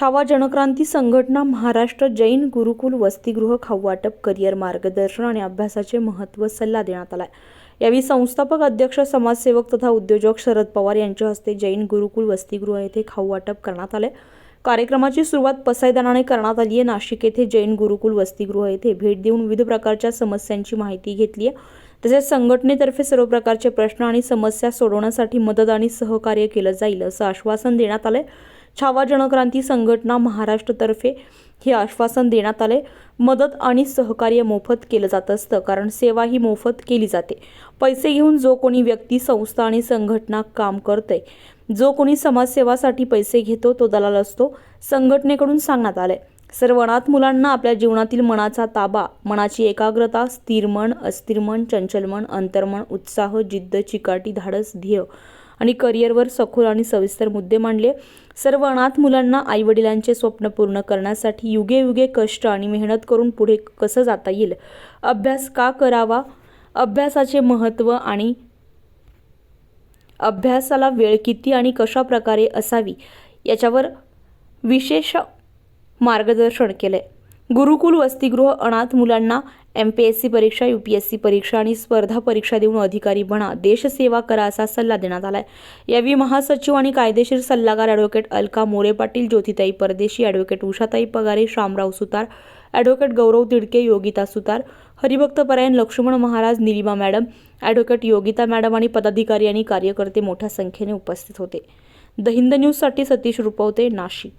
छावा जनक्रांती संघटना महाराष्ट्र जैन गुरुकुल वसतिगृह खाऊवाटप करिअर मार्गदर्शन आणि अभ्यासाचे महत्त्व सल्ला देण्यात आलाय. यावेळी संस्थापक अध्यक्ष समाजसेवक तथा उद्योजक शरद पवार यांच्या हस्ते जैन गुरुकुल वसतिगृह येथे खाऊवाटप करण्यात आले कार्यक्रमाची सुरुवात पसायदानाने करण्यात आली आहे. नाशिक येथे जैन गुरुकुल वसतिगृह येथे भेट देऊन विविध प्रकारच्या समस्यांची माहिती घेतली आहे. तसेच संघटनेतर्फे सर्व प्रकारचे प्रश्न आणि समस्या सोडवण्यासाठी मदत आणि सहकार्य केलं जाईल असं आश्वासन देण्यात आलं आहे छावा जनक्रांती संघटना महाराष्ट्रतर्फे हे आश्वासन देण्यात आले. मदत आणि सहकार्य मोफत केलं जात असतं कारण सेवा ही मोफत केली जाते. पैसे घेऊन जो कोणी व्यक्ती संस्था आणि संघटना काम करते जो कोणी समाजसेवासाठी पैसे घेतो तो दलाल असतो संघटनेकडून सांगण्यात आले सर्व अनाथ मुलांना आपल्या जीवनातील मनाचा ताबा मनाची एकाग्रता स्थिर मन अस्थिर मन चंचल मन अंतर्मन उत्साह जिद्द चिकाटी धाडस ध्येय आणि करिअरवर सखोल आणि सविस्तर मुद्दे मांडले. सर्व अनाथ मुलांना आईवडिलांचे स्वप्न पूर्ण करण्यासाठी युगे युगे कष्ट आणि मेहनत करून पुढे कसं जाता येईल? अभ्यास का करावा? अभ्यासाचे महत्त्व आणि अभ्यासाला वेळ किती आणि कशा प्रकारे असावी याच्यावर विशेष मार्गदर्शन केलं आहे गुरुकुल वसतिगृह अनाथ मुलांना एम पी एस सी परीक्षा यू पी एस सी परीक्षा आणि स्पर्धा परीक्षा देऊन अधिकारी बना. देशसेवा करा असा सल्ला देण्यात आला आहे यावेळी महासचिव आणि कायदेशीर सल्लागार advocate Alka More Patil Jyotitai Pardeshi advocate Ushatai Pagare Shamrao Sutar advocate Gaurav Tidke Yogita Sutar हरिभक्त परायण Laxman Maharaj Nilima madam advocate Yogita madam आणि पदाधिकारी आणि कार्यकर्ते मोठ्या संख्येने उपस्थित होते. द हिंद न्यूजसाठी सतीश रुपवते नाशिक.